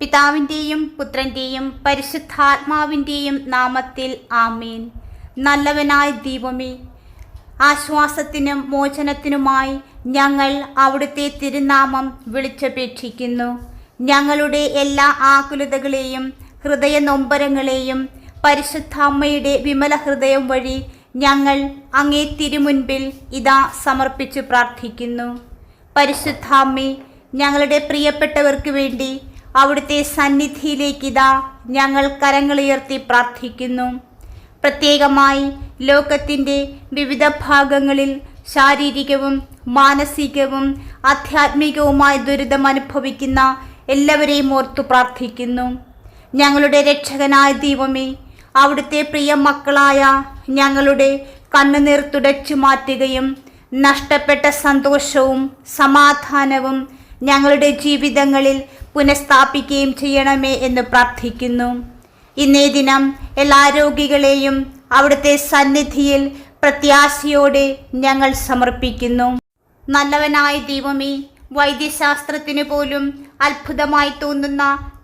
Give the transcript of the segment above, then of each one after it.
പിതാവിന്റെയും പുത്രന്റെയും പരിശുദ്ധാത്മാവിന്റെയും നാമത്തിൽ ആമീൻ. നല്ലവനായ ദീപമേ ആശ്വാസത്തിനും മോചനത്തിനുമായി ഞങ്ങൾ അവിടുത്തെ തിരുനാമം വിളിച്ചപേക്ഷിക്കുന്നു. ഞങ്ങളുടെ എല്ലാ ആകുലതകളെയും ഹൃദയ നൊമ്പരങ്ങളെയും പരിശുദ്ധ അമ്മയുടെ വിമല ഹൃദയം വഴി ഞങ്ങൾ അങ്ങേ തിരുമുൻപിൽ ഇതാ സമർപ്പിച്ചു പ്രാർത്ഥിക്കുന്നു. പരിശുദ്ധാമ്മ ഞങ്ങളുടെ പ്രിയപ്പെട്ടവർക്ക് വേണ്ടി അവിടുത്തെ സന്നിധിയിലേക്ക് ഇതാ ഞങ്ങൾ കരങ്ങളുയർത്തി പ്രാർത്ഥിക്കുന്നു. പ്രത്യേകമായി ലോകത്തിന്റെ വിവിധ ഭാഗങ്ങളിൽ ശാരീരികവും മാനസികവും ആധ്യാത്മികവുമായ ദുരിതം അനുഭവിക്കുന്ന എല്ലാവരെയും ഓർത്തു പ്രാർത്ഥിക്കുന്നു. ഞങ്ങളുടെ രക്ഷകനായ ദൈവമേ അവിടുത്തെ പ്രിയ മക്കളായ ഞങ്ങളുടെ കണ്ണുനീർ തുടച്ചു മാറ്റുകയും നഷ്ടപ്പെട്ട സന്തോഷവും സമാധാനവും ഞങ്ങളുടെ ജീവിതങ്ങളിൽ പുനഃസ്ഥാപിക്കുകയും ചെയ്യണമേ എന്ന് പ്രാർത്ഥിക്കുന്നു. ഇന്നേ ദിനം എല്ലാ രോഗികളെയും അവിടുത്തെ സന്നിധിയിൽ പ്രത്യാശയോടെ ഞങ്ങൾ സമർപ്പിക്കുന്നു. നല്ലവനായ ദൈവമേ വൈദ്യശാസ്ത്രത്തിന് പോലും അത്ഭുതമായി തോന്നുന്ന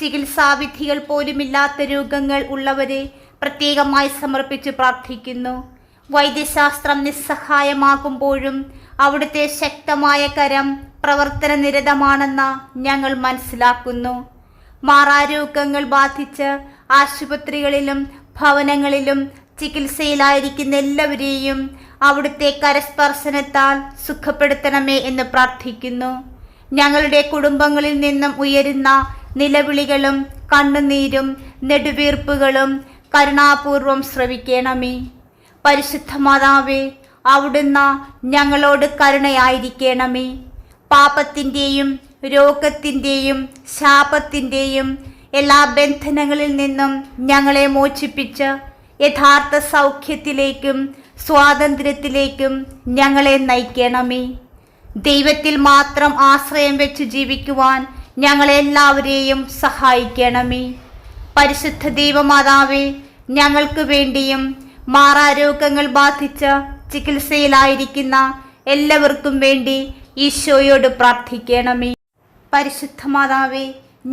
ചികിത്സാവിധികൾ പോലുമില്ലാത്ത രോഗങ്ങൾ ഉള്ളവരെ പ്രത്യേകമായി സമർപ്പിച്ച് പ്രാർത്ഥിക്കുന്നു. വൈദ്യശാസ്ത്രം നിസ്സഹായമാകുമ്പോഴും അവിടുത്തെ ശക്തമായ കരം പ്രവർത്തന നിരതമാണെന്ന് ഞങ്ങൾ മനസ്സിലാക്കുന്നു. മാറാരോഗങ്ങൾ ബാധിച്ച് ആശുപത്രികളിലും ഭവനങ്ങളിലും ചികിത്സയിലായിരിക്കുന്ന എല്ലാവരെയും അവിടുത്തെ കരസ്പർശനത്താൽ സുഖപ്പെടുത്തണമേ എന്ന് പ്രാർത്ഥിക്കുന്നു. ഞങ്ങളുടെ കുടുംബങ്ങളിൽ നിന്നും ഉയരുന്ന നിലവിളികളും കണ്ണുനീരും നെടുവീർപ്പുകളും കരുണാപൂർവം ശ്രവിക്കണമേ. പരിശുദ്ധ മാതാവേ അവിടുന്ന് ഞങ്ങളോട് കരുണയായിരിക്കണമേ. പാപത്തിന്റെയും രോഗത്തിന്റെയും ശാപത്തിന്റെയും എല്ലാ ബന്ധനങ്ങളിൽ നിന്നും ഞങ്ങളെ മോചിപ്പിച്ച് യഥാർത്ഥ സൗഖ്യത്തിലേക്കും സ്വാതന്ത്ര്യത്തിലേക്കും ഞങ്ങളെ നയിക്കണമേ. ദൈവത്തിൽ മാത്രം ആശ്രയം വെച്ച് ജീവിക്കുവാൻ ഞങ്ങളെല്ലാവരെയും സഹായിക്കണമേ. പരിശുദ്ധ ദൈവമാതാവേ ഞങ്ങൾക്ക് വേണ്ടിയും മാറാരോഗങ്ങൾ ബാധിച്ച് ചികിത്സയിലായിരിക്കുന്ന എല്ലാവർക്കും വേണ്ടി ഈശോയോട് പ്രാർത്ഥിക്കണമേ. പരിശുദ്ധ മാതാവേ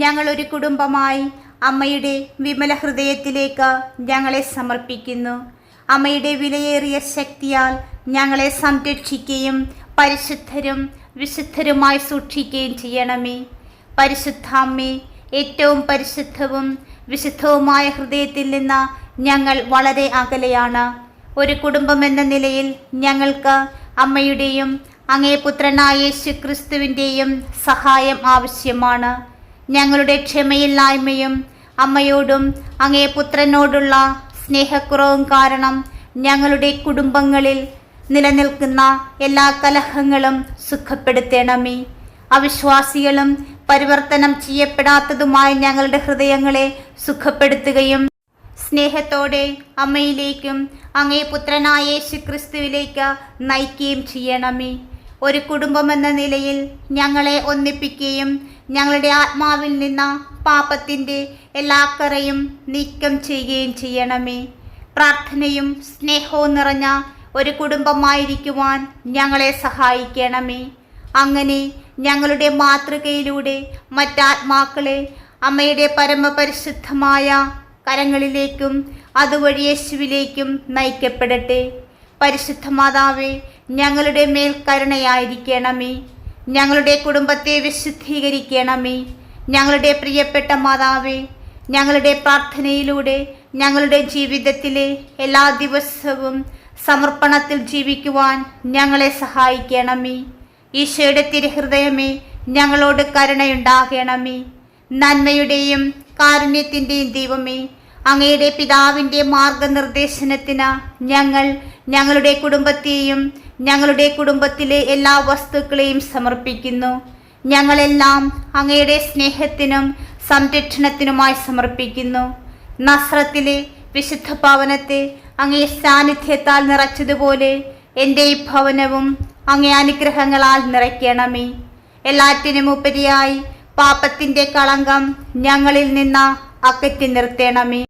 ഞങ്ങളൊരു കുടുംബമായി അമ്മയുടെ വിമല ഹൃദയത്തിലേക്ക് ഞങ്ങളെ സമർപ്പിക്കുന്നു. അമ്മയുടെ വിലയേറിയ ശക്തിയാൽ ഞങ്ങളെ സംരക്ഷിക്കുകയും പരിശുദ്ധരും വിശുദ്ധരുമായി സൂക്ഷിക്കുകയും ചെയ്യണമേ. പരിശുദ്ധ അമ്മേ ഏറ്റവും പരിശുദ്ധവും വിശുദ്ധവുമായ ഹൃദയത്തിൽ നിന്ന് ഞങ്ങൾ വളരെ അകലെയാണ്. ഒരു കുടുംബം എന്ന നിലയിൽ ഞങ്ങൾക്ക് അമ്മയുടെയും അങ്ങേ പുത്രനായ യേശു ക്രിസ്തുവിന്റെയും സഹായം ആവശ്യമാണ്. ഞങ്ങളുടെ ക്ഷമയില്ലായ്മയും അമ്മയോടും അങ്ങേ പുത്രനോടുള്ള സ്നേഹക്കുറവും കാരണം ഞങ്ങളുടെ കുടുംബങ്ങളിൽ നിലനിൽക്കുന്ന എല്ലാ കലഹങ്ങളും സുഖപ്പെടുത്തണമേ. അവിശ്വാസികളും പരിവർത്തനം ചെയ്യപ്പെടാത്തതുമായ ഞങ്ങളുടെ ഹൃദയങ്ങളെ സുഖപ്പെടുത്തുകയും സ്നേഹത്തോടെ അമ്മയിലേക്കും അങ്ങേ പുത്രനായ യേശു ക്രിസ്തുവിലേക്ക് നയിക്കുകയും ചെയ്യണമേ. ഒരു കുടുംബമെന്ന നിലയിൽ ഞങ്ങളെ ഒന്നിപ്പിക്കുകയും ഞങ്ങളുടെ ആത്മാവിൽ നിന്ന പാപത്തിന്റെ എല്ലാ കറയും നീക്കം ചെയ്യുകയും ചെയ്യണമേ. പ്രാർത്ഥനയും സ്നേഹവും നിറഞ്ഞ ഒരു കുടുംബമായിരിക്കുവാൻ ഞങ്ങളെ സഹായിക്കണമേ. അങ്ങനെ ഞങ്ങളുടെ മാതൃകയിലൂടെ മറ്റാത്മാക്കളെ അമ്മയുടെ പരമപരിശുദ്ധമായ കരങ്ങളിലേക്കും അതുവഴി യേശുവിലേക്കും നയിക്കപ്പെടട്ടെ. പരിശുദ്ധ മാതാവേ ഞങ്ങളുടെ മേൽ കരുണയായിരിക്കണമേ. ഞങ്ങളുടെ കുടുംബത്തെ വിശുദ്ധീകരിക്കണമേ. ഞങ്ങളുടെ പ്രിയപ്പെട്ട മാതാവേ ഞങ്ങളുടെ പ്രാർത്ഥനയിലൂടെ ഞങ്ങളുടെ ജീവിതത്തിലെ എല്ലാ ദിവസവും സമർപ്പണത്തിൽ ജീവിക്കുവാൻ ഞങ്ങളെ സഹായിക്കണമേ. ഈശോയുടെ തിരുഹൃദയമേ ഞങ്ങളോട് കരുണയുണ്ടാകണമേ. നന്മയുടെയും കാരുണ്യത്തിന്റെയും ദൈവമേ അങ്ങയുടെ പിതാവിന്റെ മാർഗനിർദ്ദേശനത്തിന് ഞങ്ങൾ ഞങ്ങളുടെ കുടുംബത്തെയും ഞങ്ങളുടെ കുടുംബത്തിലെ എല്ലാ വസ്തുക്കളെയും സമർപ്പിക്കുന്നു. ഞങ്ങളെല്ലാം അങ്ങയുടെ സ്നേഹത്തിനും സംരക്ഷണത്തിനുമായി സമർപ്പിക്കുന്നു. നസ്രത്തിലെ വിശുദ്ധ ഭവനത്തെ അങ്ങേ സാന്നിധ്യത്താൽ നിറച്ചതുപോലെ എന്റെ ഈ ഭവനവും അങ്ങേ അനുഗ്രഹങ്ങളാൽ നിറയ്ക്കണമേ. എല്ലാറ്റിനും ഉപരിയായി പാപത്തിന്റെ കളങ്കം ഞങ്ങളിൽ നിന്ന് അകറ്റി നിർത്തണമേ.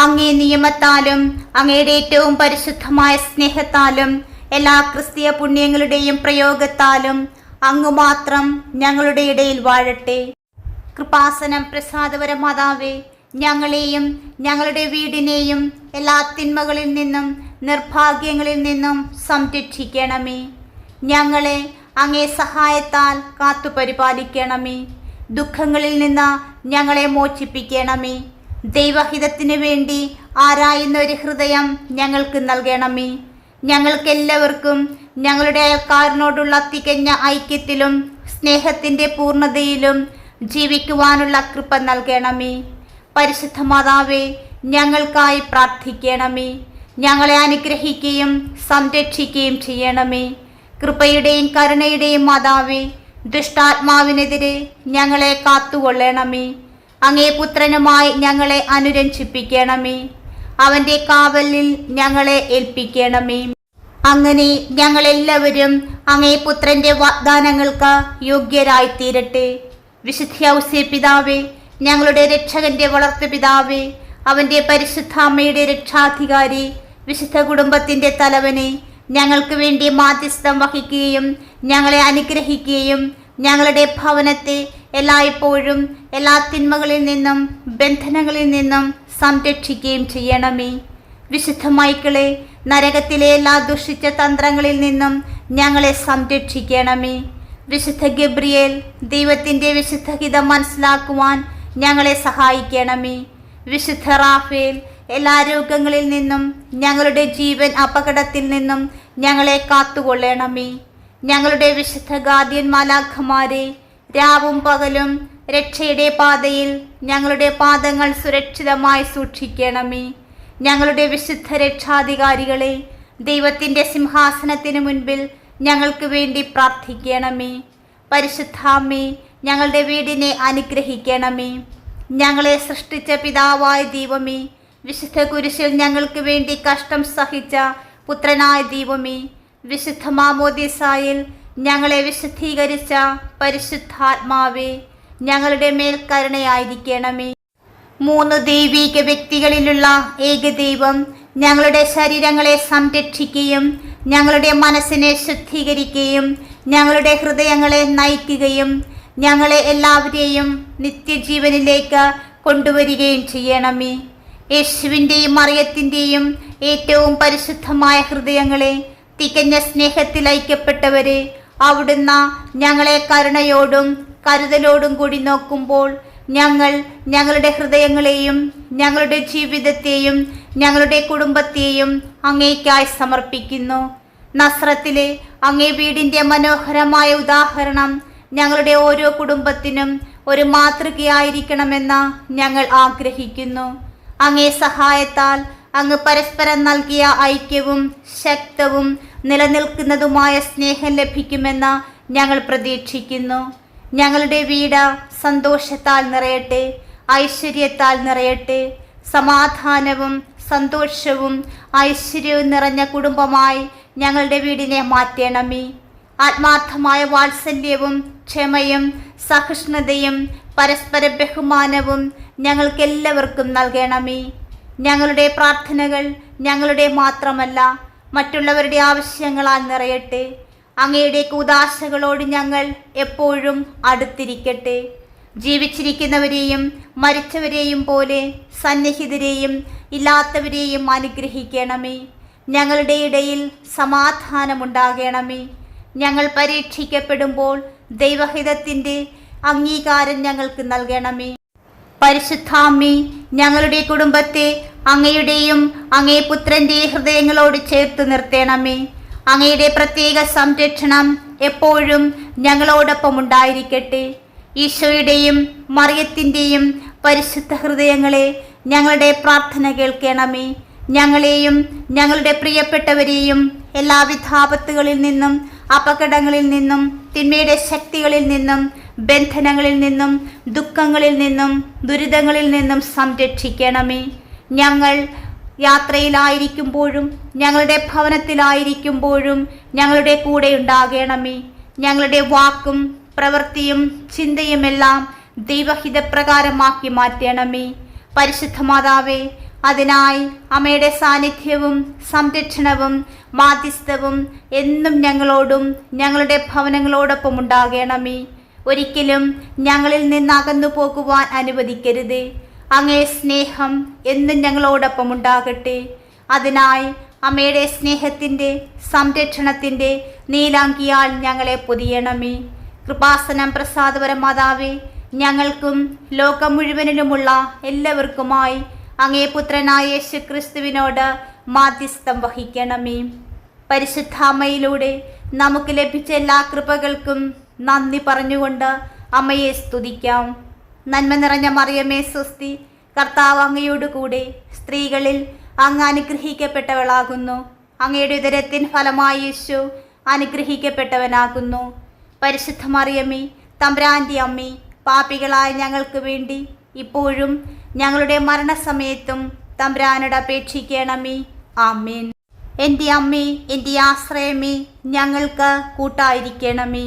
അങ്ങേ നിയമത്താലും അങ്ങയുടെ ഏറ്റവും പരിശുദ്ധമായ സ്നേഹത്താലും എല്ലാ ക്രിസ്തീയ പുണ്യങ്ങളുടെയും പ്രയോഗത്താലും അങ്ങ് മാത്രം ഞങ്ങളുടെ ഇടയിൽ വാഴട്ടെ. കൃപാസനം പ്രസാദപര മാതാവേ ഞങ്ങളെയും ഞങ്ങളുടെ വീടിനെയും എല്ലാ തിന്മകളിൽ നിന്നും നിർഭാഗ്യങ്ങളിൽ നിന്നും സംരക്ഷിക്കണമേ. ഞങ്ങളെ അങ്ങേ സഹായത്താൽ കാത്തു പരിപാലിക്കണമേ ദുഃഖങ്ങളിൽ നിന്ന് ഞങ്ങളെ മോചിപ്പിക്കണമേ. ദൈവഹിതത്തിന് വേണ്ടി ആരായുന്ന ഒരു ഹൃദയം ഞങ്ങൾക്ക് നൽകണമേ. ഞങ്ങൾക്കെല്ലാവർക്കും ഞങ്ങളുടെ അയൽക്കാരനോടുള്ള തികഞ്ഞ ഐക്യത്തിലും സ്നേഹത്തിന്റെ പൂർണതയിലും ജീവിക്കുവാനുള്ള കൃപ നൽകണമേ. പരിശുദ്ധ മാതാവേ ഞങ്ങൾക്കായി പ്രാർത്ഥിക്കണമേ. ഞങ്ങളെ അനുഗ്രഹിക്കുകയും സംരക്ഷിക്കുകയും ചെയ്യണമേ. കൃപയുടെയും കരുണയുടെയും മാതാവേ ദുഷ്ടാത്മാവിനെതിരെ ഞങ്ങളെ കാത്തുകൊള്ളണമേ. അങ്ങേ പുത്രനുമായി ഞങ്ങളെ അനുരഞ്ജിപ്പിക്കണമേ. അവന്റെ കാവലിൽ ഞങ്ങളെ ഏൽപ്പിക്കണമേ. അങ്ങനെ ഞങ്ങളെല്ലാവരും അങ്ങേ പുത്രന്റെ വാഗ്ദാനങ്ങൾക്ക് യോഗ്യരായി തീരട്ടെ വിശുദ്ധ ഔസ്യ പിതാവേ ഞങ്ങളുടെ രക്ഷകന്റെ വളർത്തു പിതാവേ അവന്റെ പരിശുദ്ധാമ്മയുടെ രക്ഷാധികാരി വിശുദ്ധ കുടുംബത്തിന്റെ തലവനെ ഞങ്ങൾക്ക് വേണ്ടി മാധ്യസ്ഥം വഹിക്കുകയും ഞങ്ങളെ അനുഗ്രഹിക്കുകയും ഞങ്ങളുടെ ഭവനത്തെ എല്ലായ്പ്പോഴും എല്ലാ തിന്മകളിൽ നിന്നും ബന്ധനങ്ങളിൽ നിന്നും സംരക്ഷിക്കുകയും ചെയ്യണമേ. വിശുദ്ധ നരകത്തിലെ എല്ലാ ദുഷിച്ച തന്ത്രങ്ങളിൽ നിന്നും ഞങ്ങളെ സംരക്ഷിക്കണമേ. വിശുദ്ധ ഗബ്രിയേൽ ദൈവത്തിന്റെ വിശുദ്ധ ഹിതം മനസ്സിലാക്കുവാൻ ഞങ്ങളെ സഹായിക്കണമേ. വിശുദ്ധ റാഫേൽ എല്ലാ രോഗങ്ങളിൽ നിന്നും ഞങ്ങളുടെ ജീവൻ അപകടത്തിൽ നിന്നും ഞങ്ങളെ കാത്തുകൊള്ളണമേ. ഞങ്ങളുടെ വിശുദ്ധ ഗാദ്യൻ മാലാഖമാരെ രാവും പകലും രക്ഷയുടെ പാതയിൽ ഞങ്ങളുടെ പാദങ്ങൾ സുരക്ഷിതമായി സൂക്ഷിക്കണമേ. ഞങ്ങളുടെ വിശുദ്ധ രക്ഷാധികാരികളെ ദൈവത്തിന്റെ സിംഹാസനത്തിന് മുൻപിൽ ഞങ്ങൾക്ക് വേണ്ടി പ്രാർത്ഥിക്കണമേ. പരിശുദ്ധാമ്മേ ഞങ്ങളുടെ വീടിനെ അനുഗ്രഹിക്കണമേ. ഞങ്ങളെ സൃഷ്ടിച്ച പിതാവായ ദൈവമേ വിശുദ്ധ കുരിശിൽ ഞങ്ങൾക്ക് വേണ്ടി കഷ്ടം സഹിച്ച പുത്രനായ ദൈവമേ വിശുദ്ധ മാമോദിസായിൽ ഞങ്ങളെ വിശുദ്ധീകരിച്ച പരിശുദ്ധാത്മാവേ ഞങ്ങളുടെ മേൽ കരുണയായിരിക്കണമേ. മൂന്ന് ദൈവീക വ്യക്തികളിലുള്ള ഏകദൈവം ഞങ്ങളുടെ ശരീരങ്ങളെ സംരക്ഷിക്കുകയും ഞങ്ങളുടെ മനസ്സിനെ ശുദ്ധീകരിക്കുകയും ഞങ്ങളുടെ ഹൃദയങ്ങളെ നയിക്കുകയും ഞങ്ങളെ എല്ലാവരെയും നിത്യജീവനിലേക്ക് കൊണ്ടുവരികയും ചെയ്യണമേ. യേശുവിന്റെയും മറിയത്തിന്റെയും ഏറ്റവും പരിശുദ്ധമായ ഹൃദയങ്ങളെ തികഞ്ഞ സ്നേഹത്തിൽ ഐക്യപ്പെട്ടവരെ അവിടുന്ന് ഞങ്ങളെ കരുണയോടും കരുതലോടും കൂടി നോക്കുമ്പോൾ ഞങ്ങൾ ഞങ്ങളുടെ ഹൃദയങ്ങളെയും ഞങ്ങളുടെ ജീവിതത്തെയും ഞങ്ങളുടെ കുടുംബത്തെയും അങ്ങേക്കായി സമർപ്പിക്കുന്നു. നസ്രത്തിലെ അങ്ങേ വീടിന്റെ മനോഹരമായ ഉദാഹരണം ഞങ്ങളുടെ ഓരോ കുടുംബത്തിനും ഒരു മാതൃകയായിരിക്കണമെന്ന് ഞങ്ങൾ ആഗ്രഹിക്കുന്നു. അങ്ങേ സഹായത്താൽ അങ്ങ് പരസ്പരം നൽകിയ ഐക്യവും ശക്തവും നിലനിൽക്കുന്നതുമായ സ്നേഹം ലഭിക്കുമെന്ന് ഞങ്ങൾ പ്രതീക്ഷിക്കുന്നു. ഞങ്ങളുടെ വീട് സന്തോഷത്താൽ നിറയട്ടെ ഐശ്വര്യത്താൽ നിറയട്ടെ. സമാധാനവും സന്തോഷവും ഐശ്വര്യവും നിറഞ്ഞ കുടുംബമായി ഞങ്ങളുടെ വീടിനെ മാറ്റണമേ. ആത്മാർത്ഥമായ വാത്സല്യവും ക്ഷമയും സഹിഷ്ണുതയും പരസ്പര ബഹുമാനവും ഞങ്ങൾക്കെല്ലാവർക്കും നൽകണമേ. ഞങ്ങളുടെ പ്രാർത്ഥനകൾ ഞങ്ങളുടെ മാത്രമല്ല മറ്റുള്ളവരുടെ ആവശ്യങ്ങളാൽ നിറയട്ടെ. അങ്ങയുടെ കൂതാശകളോട് ഞങ്ങൾ എപ്പോഴും അടുത്തിരിക്കട്ടെ. ജീവിച്ചിരിക്കുന്നവരെയും മരിച്ചവരെയും പോലെ സന്നിഹിതരെയും ഇല്ലാത്തവരെയും അനുഗ്രഹിക്കണമേ. ഞങ്ങളുടെ ഇടയിൽ സമാധാനമുണ്ടാകണമേ. ഞങ്ങൾ പരീക്ഷിക്കപ്പെടുമ്പോൾ ദൈവഹിതത്തിന്റെ അംഗീകാരം ഞങ്ങൾക്ക് നൽകണമേ. പരിശുദ്ധാമ്മി ഞങ്ങളുടെ കുടുംബത്തെ അങ്ങയുടെയും അങ്ങേ പുത്രന്റെ ഹൃദയങ്ങളോട് ചേർത്ത് നിർത്തണമേ. അങ്ങയുടെ പ്രത്യേക സംരക്ഷണം എപ്പോഴും ഞങ്ങളോടൊപ്പം ഉണ്ടായിരിക്കട്ടെ. ഈശോയുടെയും മറിയത്തിന്റെയും പരിശുദ്ധ ഹൃദയങ്ങളെ ഞങ്ങളുടെ പ്രാർത്ഥന കേൾക്കണമേ. ഞങ്ങളെയും ഞങ്ങളുടെ പ്രിയപ്പെട്ടവരെയും എല്ലാവിധ ആപത്തുകളിൽ നിന്നും അപകടങ്ങളിൽ നിന്നും തിന്മയുടെ ശക്തികളിൽ നിന്നും ബന്ധനങ്ങളിൽ നിന്നും ദുഃഖങ്ങളിൽ നിന്നും ദുരിതങ്ങളിൽ നിന്നും സംരക്ഷിക്കണമേ. ഞങ്ങൾ യാത്രയിലായിരിക്കുമ്പോഴും ഞങ്ങളുടെ ഭവനത്തിലായിരിക്കുമ്പോഴും ഞങ്ങളുടെ കൂടെ ഉണ്ടാകണമേ. ഞങ്ങളുടെ വാക്കും പ്രവൃത്തിയും ചിന്തയുമെല്ലാം ദൈവഹിതപ്രകാരമാക്കി മാറ്റണമേ. പരിശുദ്ധ മാതാവേ അതിനായി അമ്മയുടെ സാന്നിധ്യവും സംരക്ഷണവും മാധ്യസ്ഥവും എന്നും ഞങ്ങളോടും ഞങ്ങളുടെ ഭവനങ്ങളോടൊപ്പം ഉണ്ടാകണമേ. ഒരിക്കലും ഞങ്ങളിൽ നിന്ന് അകന്നു പോകുവാൻ അനുവദിക്കരുത്. അങ്ങേ സ്നേഹം എന്നും ഞങ്ങളോടൊപ്പം ഉണ്ടാകട്ടെ. അതിനായി അമ്മയുടെ സ്നേഹത്തിന്റെ സംരക്ഷണത്തിന്റെ നീലാങ്കിയാൽ ഞങ്ങളെ പൊതിയണമേ. കൃപാസനം പ്രസാദപര മാതാവേ ഞങ്ങൾക്കും ലോകം മുഴുവനിലുമുള്ള എല്ലാവർക്കുമായി അങ്ങേ പുത്രനായ യേശു ക്രിസ്തുവിനോട് മാധ്യസ്ഥം വഹിക്കണമേ. പരിശുദ്ധാമ്മയിലൂടെ നമുക്ക് ലഭിച്ച എല്ലാ കൃപകൾക്കും നന്ദി പറഞ്ഞുകൊണ്ട് അമ്മയെ സ്തുതിക്കാം. നന്മ നിറഞ്ഞ മറിയമേ സ്വസ്തി. കർത്താവ് അങ്ങയോട് കൂടെ സ്ത്രീകളിൽ അങ്ങ് അനുഗ്രഹിക്കപ്പെട്ടവളാകുന്നു. അങ്ങയുടെ ഉദരത്തിൻ ഫലമായി യേശു അനുഗ്രഹിക്കപ്പെട്ടവനാകുന്നു. പരിശുദ്ധ മറിയമ്മേ തമ്പ്രാന്റെ അമ്മി പാപികളായ ഞങ്ങൾക്ക് വേണ്ടി ഇപ്പോഴും ഞങ്ങളുടെ മരണസമയത്തും തമ്പ്രാനോട് അപേക്ഷിക്കണമേ. ആമേൻ. എന്റെ അമ്മേ എന്റെ ആശ്രയമേ ഞങ്ങൾക്ക് കൂട്ടായിരിക്കണമേ.